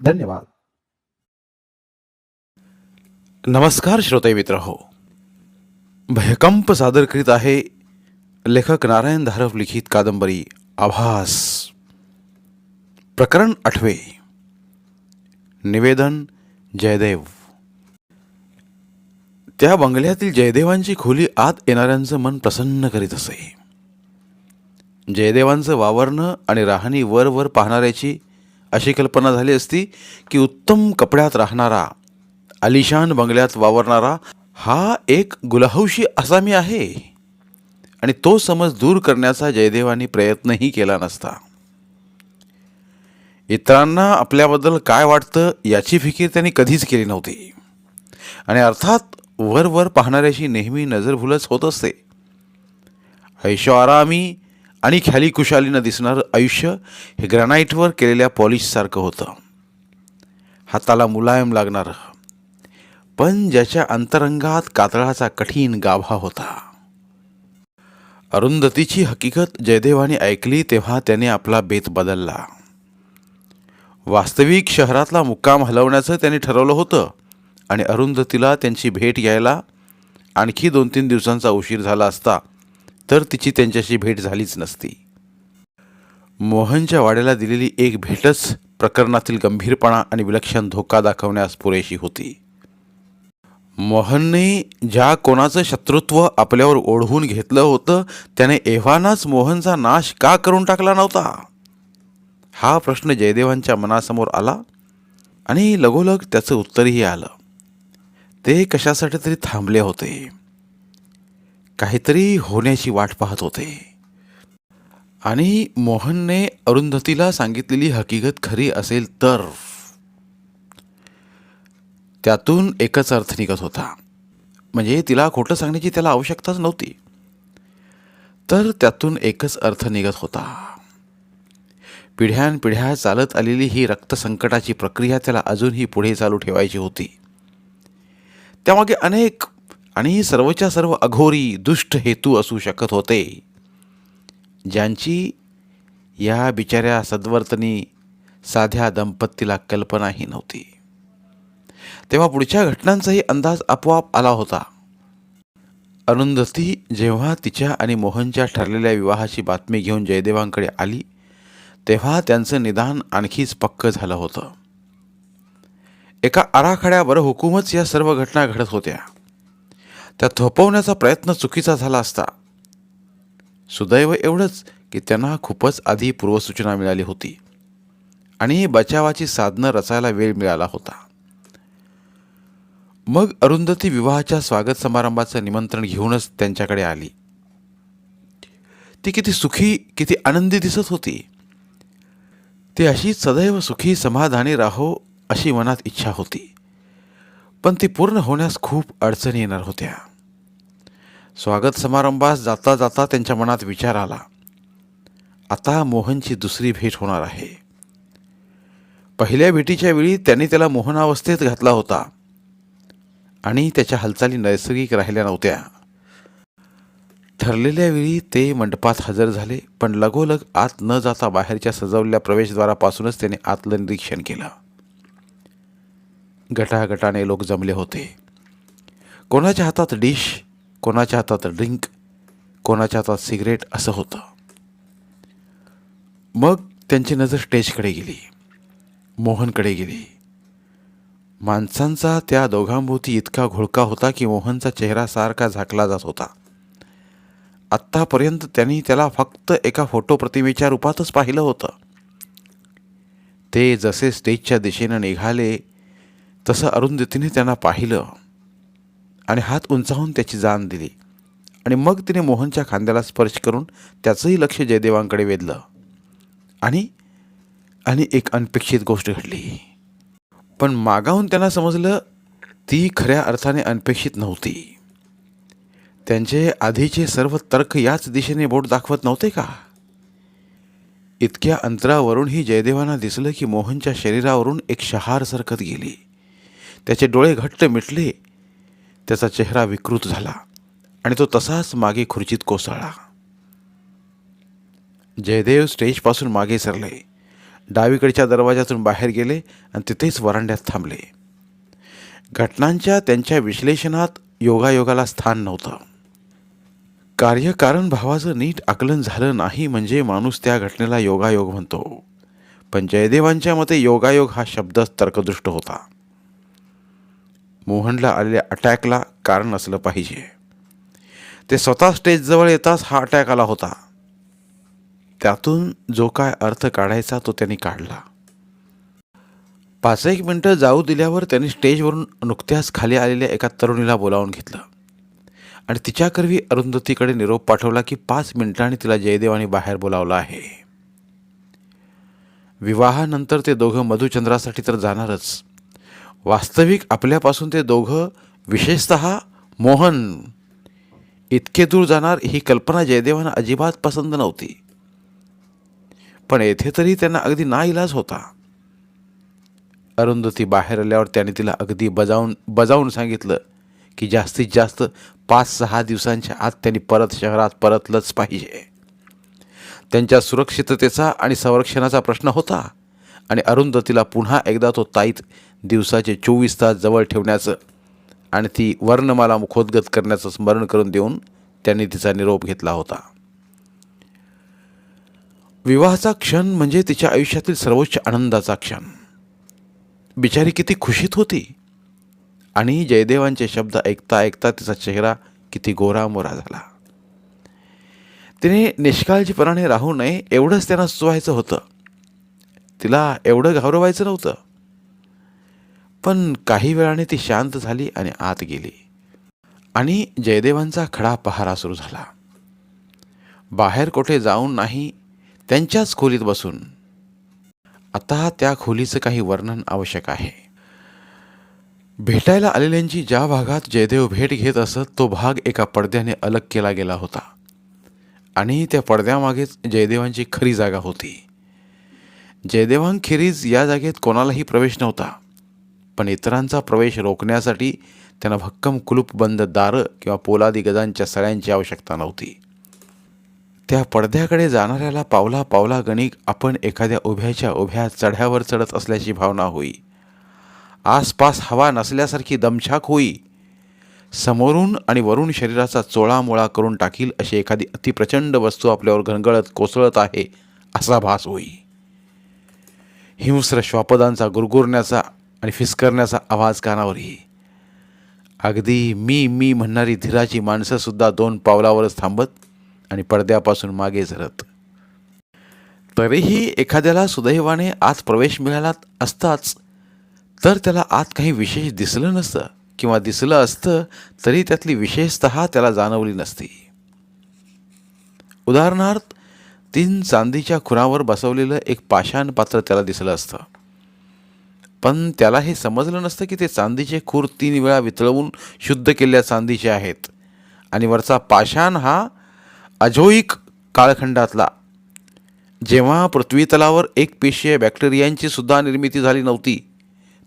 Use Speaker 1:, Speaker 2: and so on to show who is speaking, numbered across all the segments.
Speaker 1: धन्यवाद.
Speaker 2: नमस्कार श्रोते मित्र हो. भयकंप सादर करीत आहे लेखक नारायण धारव लिखित कादंबरी आभास. प्रकरण आठवे. निवेदन जयदेव. त्या बंगल्यातील जयदेवांची खोली आत येणाऱ्यांचं मन प्रसन्न करीत असे. जयदेवांचं वावरणं आणि राहणी वर वर पाहणाऱ्याची अशी कल्पना झाली असती की उत्तम कपड्यात राहणारा आलिशान बंगल्यात वावरणारा हा एक गुलहौशी आसामी आहे. आणि तो समज दूर करण्याचा जयदेवानी प्रयत्नही केला नसता. इतरांना आपल्याबद्दल काय वाटतं याची फिकीर त्यांनी कधीच केली नव्हती. आणि अर्थात वर वर पाहणाऱ्याशी नेहमी नजरभुलच होत असते. ऐशोआरामी आणि ख्याली कुशालीनं दिसणारं आयुष्य हे ग्रॅनाईटवर केलेल्या पॉलिशसारखं होतं. हाताला मुलायम लागणारं. पण ज्याच्या अंतरंगात कातळाचा कठीण गाभा होता. अरुंधतीची हकीकत जयदेवाने ऐकली तेव्हा त्याने आपला बेत बदलला. वास्तविक शहरातला मुक्काम हलवण्याचं त्याने ठरवलं होतं आणि अरुंधतीला त्यांची भेट घ्यायला आणखी दोन तीन दिवसांचा उशीर झाला असता तर तिची त्यांच्याशी भेट झालीच नसती. मोहनच्या वाड्याला दिलेली एक भेटच प्रकरणातील गंभीरपणा आणि विलक्षण धोका दाखवण्यास पुरेशी होती. मोहनने ज्या कोणाचं शत्रुत्व आपल्यावर ओढवून घेतलं होतं त्याने एव्हानाच मोहनचा नाश का करून टाकला नव्हता? हा प्रश्न जयदेवांच्या मनासमोर आला आणि लगोलग त्याचं उत्तरही आलं. ते कशासाठी तरी थांबले होते. काहीतरी होण्याची वाट पाहत होते. आणि मोहनने अरुंधतीला सांगितलेली हकीकत खरी असेल तर. त्यातून एकच अर्थ निघत होता. म्हणजे तिला खोटं सांगण्याची त्याला आवश्यकताच नव्हती. तर त्यातून एकच अर्थ निघत होता. पिढ्यानपिढ्या चालत आलेली ही रक्तसंकटाची प्रक्रिया त्याला अजूनही पुढे चालू ठेवायची होती. त्यामागे अनेक आणि सर्वच्या सर्व अघोरी दुष्ट हेतू असू शकत होते. ज्यांची या बिचाऱ्या सद्वर्तनी साध्या दंपतीला कल्पनाही नव्हती. तेव्हा पुढच्या घटनांचाही अंदाज आपोआप आला होता. अरुंधती जेव्हा तिच्या आणि मोहनच्या ठरलेल्या विवाहाची बातमी घेऊन जयदेवांकडे आली तेव्हा त्यांचं निदान आणखीच पक्क झालं होतं. एका आराखड्यावर हुकूमच या सर्व घटना घडत होत्या. त्या थोपवण्याचा प्रयत्न चुकीचा झाला असता. सुदैव एवढंच की त्यांना खूपच आधी पूर्वसूचना मिळाली होती. आणि बचावाची साधनं रचायला वेळ मिळाला होता. मग अरुंधती विवाहाच्या स्वागत समारंभाचं निमंत्रण घेऊनच त्यांच्याकडे आली. ती किती सुखी किती आनंदी दिसत होती. ती अशी सदैव सुखी समाधानी राहो अशी मनात इच्छा होती. पण ती पूर्ण होण्यास खूप अडचणी येणार होत्या. स्वागत समारंभास जाता जाता त्यांच्या मनात विचार आला. आता मोहनची दुसरी भेट होणार आहे. पहिल्या भेटीच्या वेळी त्यांनी त्याला मोहनावस्थेत घातला होता. आणि त्याच्या हालचाली नैसर्गिक राहिल्या नव्हत्या. ठरलेल्या वेळी ते मंडपात हजर झाले पण लगोलग आत न जाता बाहेरच्या सजवलेल्या प्रवेशद्वारापासूनच त्याने आतलं निरीक्षण केलं. गटागटाने लोक जमले होते. कोणाच्या हातात डिश कोणाच्या हातात ड्रिंक कोणाच्या हातात सिगरेट असं होतं. मग त्यांची नजर स्टेजकडे गेली. मोहनकडे गेली. माणसांचा त्या दोघांभोवती इतका घोळका होता की मोहनचा चेहरा सारखा झाकला जात होता. आत्तापर्यंत त्यांनी त्याला फक्त एका फोटो प्रतिमेच्या रूपातच पाहिलं होतं. ते जसे स्टेजच्या दिशेनं निघाले तसं अरुंधतीने त्यांना पाहिलं आणि हात उंचावून त्याची जाण दिली. आणि मग तिने मोहनच्या खांद्याला स्पर्श करून त्याचंही लक्ष जयदेवांकडे वेधलं. आणि आणि एक अनपेक्षित गोष्ट घडली. पण मागाहून त्यांना समजलं ती खऱ्या अर्थाने अनपेक्षित नव्हती. त्यांचे आधीचे सर्व तर्क याच दिशेने बोट दाखवत नव्हते का? इतक्या अंतरावरूनही जयदेवांना दिसलं की मोहनच्या शरीरावरून एक शहार सरकत गेली. त्याचे डोळे घट्ट मिटले. त्याचा चेहरा विकृत झाला आणि तो तसाच मागे खुर्चीत कोसळला. जयदेव स्टेजपासून मागे सरले. डावीकडच्या दरवाजातून बाहेर गेले आणि तिथेच वरांड्यात थांबले. घटनांच्या त्यांच्या विश्लेषणात योगायोगाला स्थान नव्हतं. कार्यकारण भावाचं नीट आकलन झालं नाही म्हणजे माणूस त्या घटनेला योगायोग म्हणतो. पण जयदेवांच्या मते योगायोग हा शब्दच तर्कदृष्ट होता. मोहनला आलेल्या अटॅकला कारण असलं पाहिजे. ते स्वतः स्टेजजवळ येताच हा अटॅक आला होता. त्यातून जो काय अर्थ काढायचा तो त्यांनी काढला. पाच एक मिनटं जाऊ दिल्यावर त्यांनी स्टेजवरून नुकत्याच खाली आलेल्या एका तरुणीला बोलावून घेतलं. आणि तिच्याकरवी अरुंधतीकडे निरोप पाठवला की पाच मिनिटांनी तिला जयदेवाने बाहेर बोलावलं आहे. विवाहानंतर ते दोघं मधुचंद्रासाठी तर जाणारच. वास्तविक आपल्यापासून ते दोघं विशेषत मोहन. इतके दूर जाणार ही कल्पना जयदेवांना अजिबात पसंत नव्हती. पण येथे तरी त्यांना अगदी नाईलाज होता. अरुंधती बाहेर आल्यावर त्याने तिला अगदी बजावून बजावून सांगितलं की जास्तीत जास्त पाच सहा दिवसांच्या आत त्यांनी परत शहरात परतलंच पाहिजे. त्यांच्या सुरक्षिततेचा आणि संरक्षणाचा प्रश्न होता. आणि अरुंधतीला पुन्हा एकदा तो ताईत दिवसाचे चोवीस तास जवळ ठेवण्याचं आणि ती वर्णमाला मुखोद्गत करण्याचं स्मरण करून देऊन त्यांनी तिचा निरोप घेतला होता. विवाहाचा क्षण म्हणजे तिच्या आयुष्यातील सर्वोच्च आनंदाचा क्षण. बिचारी किती खुशीत होती. आणि जयदेवांचे शब्द ऐकता ऐकता तिचा चेहरा किती गोरामोरा झाला. तिने निष्काळजीपणाने राहू नये एवढंच त्यांना सुचवायचं होतं. तिला एवढं घाबरवायचं नव्हतं. पण काही वेळाने ती शांत झाली आणि आत गेली. आणि जयदेवांचा खडा पहारा सुरू झाला. बाहेर कुठे जाऊन नाही त्यांच्याच खोलीत बसून. आता त्या खोलीचं काही वर्णन आवश्यक आहे. भेटायला आलेल्यांची ज्या भागात जयदेव भेट घेत असत तो भाग एका पडद्याने अलग केला गेला होता. आणि त्या पडद्यामागेच जयदेवांची खरी जागा होती. जयदेवांखेरीज या जागेत कोणालाही प्रवेश नव्हता. पण इतरांचा प्रवेश रोखण्यासाठी त्यांना भक्कम कुलूपबंद दारं किंवा पोलादी गजांच्या सळ्यांची आवश्यकता नव्हती. त्या पडद्याकडे जाणाऱ्याला पावला पावला गणिक आपण एखाद्या उभ्याच्या उभ्या चढ्यावर चढत असल्याची भावना होई. आसपास हवा नसल्यासारखी दमछाक होई. समोरून आणि वरून शरीराचा चोळामोळा करून टाकील अशी एखादी अतिप्रचंड वस्तू आपल्यावर घनगळत कोसळत आहे असा भास होई. हिंस्र श्वापदांचा गुरगुरण्याचा आणि फिसकरण्याचा आवाज कानावर येई अगदी मी मी म्हणणारी धीराची माणसंसुद्धा दोन पावलावरच थांबत आणि पडद्यापासून मागे झरत. तरीही एखाद्याला सुदैवाने आत प्रवेश मिळाला असताच तर त्याला आत काही विशेष दिसलं नसतं किंवा दिसलं असतं तरी त्यातली विशेषतः त्याला जाणवली नसती. उदाहरणार्थ तीन चांदीच्या खुरावर बसवलेलं एक पाषाण पात्र त्याला दिसलं असतं. पण त्याला हे समजलं नसतं की ते चांदीचे खूर तीन वेळा वितळवून शुद्ध केलेल्या चांदीचे आहेत. आणि वरचा पाषाण हा अजोईक काळखंडातला. जेव्हा पृथ्वीतलावर एक पेशीय बॅक्टेरियांची सुद्धा निर्मिती झाली नव्हती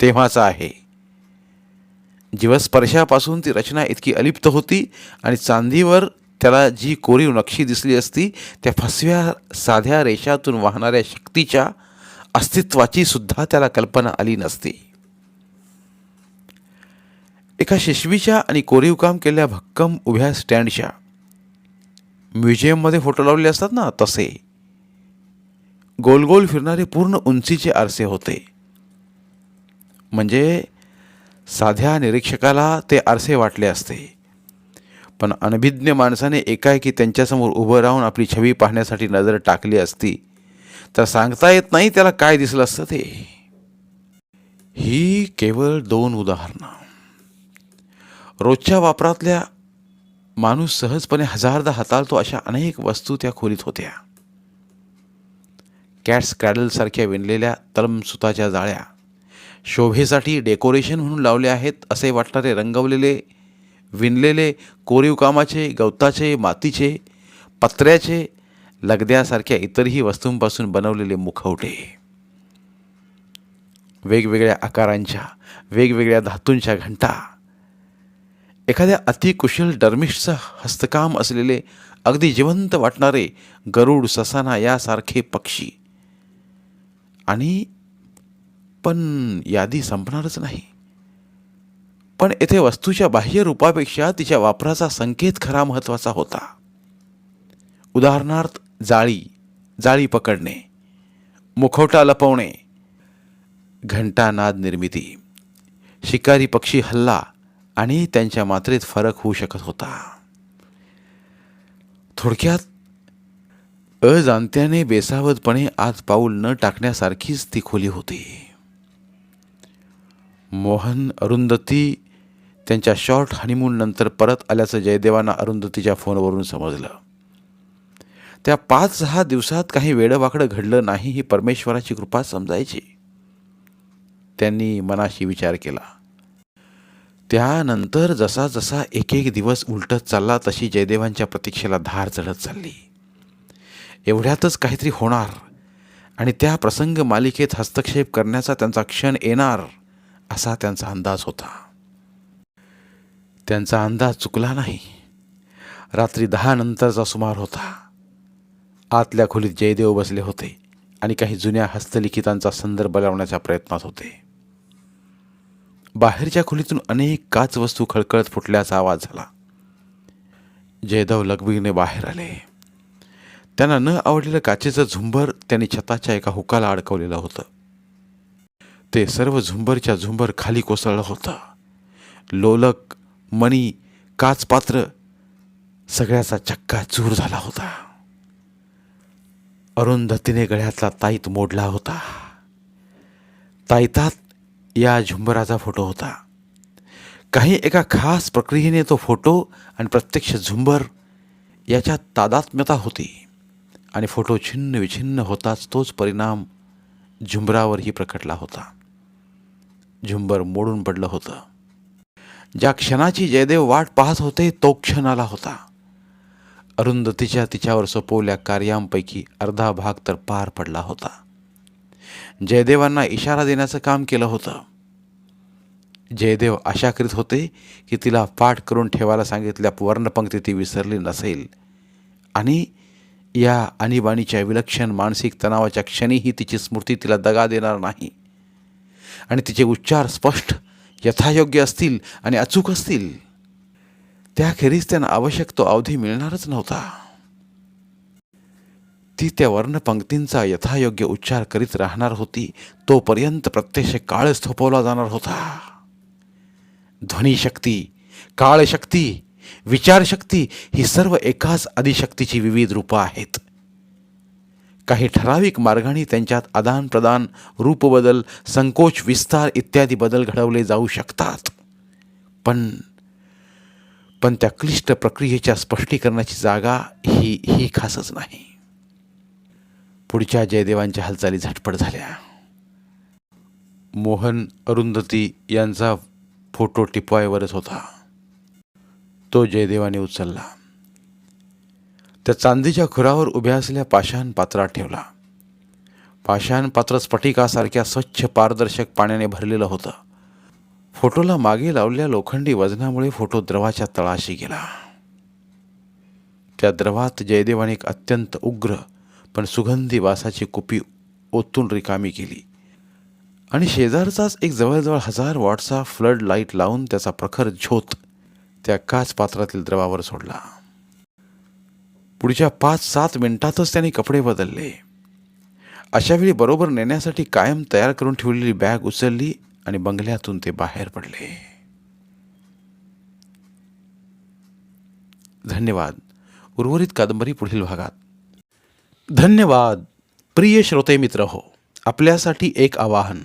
Speaker 2: तेव्हाचा आहे. जीवस्पर्शापासून ती रचना इतकी अलिप्त होती आणि चांदीवर त्याला जी कोरीव नक्षी दिसली असती त्या फसव्या साध्या रेषातून वाहणाऱ्या शक्तीच्या अस्तित्वाची सुद्धा त्याला कल्पना आली नसती. एका शिशवीच्या आणि कोरीव काम केलेल्या भक्कम उभ्या स्टँडच्या म्युझियममध्ये फोटो लावले असतात ना तसे. गोल गोल फिरणारे पूर्ण उंचीचे आरसे होते. म्हणजे साध्या निरीक्षकाला ते आरसे वाटले असते. पण अनभिज्ञ माणसाने एकाएकी त्यांच्यासमोर उभं राहून आपली छवी पाहण्यासाठी नजर टाकली असती तर सांगता येत नाही त्याला काय दिसलं असतं ते. ही केवळ दोन उदाहरणं. रोजच्या वापरातल्या माणूस सहजपणे हजारदा हाताळतो अशा अनेक वस्तू त्या खोलीत होत्या. कॅट्स क्रॅडलसारख्या विणलेल्या तलमसुताच्या जाळ्या शोभेसाठी डेकोरेशन म्हणून लावले आहेत असे वाटणारे रंगवलेले विणलेले कोरीव कामाचे गवताचे मातीचे पत्र्याचे लगद्यासारख्या इतरही वस्तूंपासून बनवलेले मुखवटे. वेगवेगळ्या आकारांच्या वेगवेगळ्या धातूंच्या घंटा. एखाद्या अतिकुशल डर्मिशचं हस्तकाम असलेले अगदी जिवंत वाटणारे गरुड ससाना यासारखे पक्षी. आणि पण यादी संपणारच नाही. पण येथे वस्तूच्या बाह्य रूपापेक्षा तिच्या वापराचा संकेत खरा महत्त्वाचा होता. उदाहरणार्थ जाळी जाळी पकडणे मुखवटा लपवणे घंटानाद निर्मिती शिकारी पक्षी हल्ला आणि त्यांच्या मात्रेत फरक होऊ शकत होता. थोडक्यात अजाणत्याने बेसावधपणे आत पाऊल न टाकण्यासारखीच ती खोली होती. मोहन अरुंधती त्यांच्या शॉर्ट हनीमून नंतर परत आल्याचं जयदेवांना अरुंधतीच्या फोनवरून समजलं. त्या पाच सहा दिवसात काही वेडवाकडं घडलं नाही ही परमेश्वराची कृपा समजायची. त्यांनी मनाशी विचार केला. त्यानंतर जसा जसा एक एक दिवस उलटत चालला तशी जयदेवांच्या प्रतीक्षेला धार चढत चालली. एवढ्यातच काहीतरी होणार आणि त्या प्रसंग मालिकेत हस्तक्षेप करण्याचा त्यांचा क्षण येणार असा त्यांचा अंदाज होता. त्यांचा अंदाज चुकला नाही. रात्री दहा नंतरचा सुमार होता. आतल्या खोलीत जयदेव बसले होते आणि काही जुन्या हस्तलिखितांचा संदर्भ लावण्याच्या प्रयत्नात होते. बाहेरच्या खोलीतून अनेक काच वस्तू खळखळत फुटल्याचा आवाज झाला. जयदेव लगबीने बाहेर आले. त्यांना न आवडलेलं काचेचं झुंबर त्यांनी छताच्या एका हुकाला अडकवलेलं होतं. ते सर्व झुंबरच्या झुंबर खाली कोसळलं होतं. लोलक मणी काच पात्र सगळ्याचा चक्का चूर झाला होता. अरुंधतीने गळ्यातला ताईत मोडला होता. ताईतात या झुंबराचा फोटो होता. काही एका खास प्रक्रियेने तो फोटो आणि प्रत्यक्ष झुंबर याच्यात तादात्म्यता होती आणि फोटो छिन्न विछिन्न होताच तोच परिणाम झुंबरावरही प्रकटला होता. झुंबर मोडून पडलं होतं. ज्या क्षणाची जयदेव वाट पाहत होते तो क्षण आला होता. अरुंधतीच्या तिच्यावर सोपवल्या कार्यांपैकी अर्धा भाग तर पार पडला होता. जयदेवांना इशारा देण्याचं काम केलं होतं. जयदेव आशा करीत होते की तिला पाठ करून ठेवायला सांगितल्या वर्णपंक्ती ती विसरली नसेल. आणि या आणीबाणीच्या विलक्षण मानसिक तणावाच्या क्षणीही तिची स्मृती तिला दगा देणार नाही. आणि तिचे उच्चार स्पष्ट यथायोग्य असतील आणि अचूक असतील त्याखेरीज त्यांना आवश्यक तो अवधी मिळणारच नव्हता. ती त्या वर्णपंक्तींचा यथायोग्य उच्चार करीत राहणार होती तोपर्यंत प्रत्यक्ष काळच थोपवला जाणार होता. ध्वनिशक्ती काळशक्ती विचारशक्ती ही सर्व एकाच आदिशक्तीची विविध रूपं आहेत. काही ठराविक मार्गाने त्यांच्यात आदानप्रदान रूपबदल संकोच विस्तार इत्यादी बदल घडवले जाऊ शकतात. पण पण त्या क्लिष्ट प्रक्रियेच्या स्पष्टीकरणाची जागा ही ही खासच नाही. पुढच्या जयदेवांच्या हालचाली झटपट झाल्या. मोहन अरुंधती यांचा फोटो टिपवायवरच होता. तो जयदेवाने उचलला. त्या चांदीच्या खुरावर उभ्या असलेल्या पाषाण पात्रात ठेवला. पाषाण पात्र स्फटिकासारख्या स्वच्छ पारदर्शक पाण्याने भरलेलं होतं. फोटोला मागे लावलेल्या लोखंडी वजनामुळे फोटो द्रवाच्या तळाशी गेला. त्या द्रवात जयदेवाने एक अत्यंत उग्र पण सुगंधी वासाची कुपी ओतून रिकामी केली. आणि शेजारचाच एक जवळजवळ हजार वॉटचा फ्लड लाइट लावून त्याचा प्रखर झोत त्या काच पात्रातील द्रवावर सोडला. पुढच्या पाच सात मिनिटातच त्याने कपडे बदलले. अशावेळी बरोबर नेण्यासाठी कायम तयार करून ठेवलेली बॅग उचलली आणि बंगल्यातून ते बाहेर पडले. धन्यवाद. उर्वरित कादंबरी पुढील भागात. धन्यवाद. प्रिय श्रोते मित्र हो आपल्यासाठी एक आवाहन.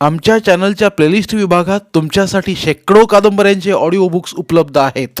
Speaker 2: आमच्या चॅनलच्या प्लेलिस्ट विभागात तुमच्यासाठी शेकडो कादंबऱ्यांचे ऑडिओ बुक्स उपलब्ध आहेत.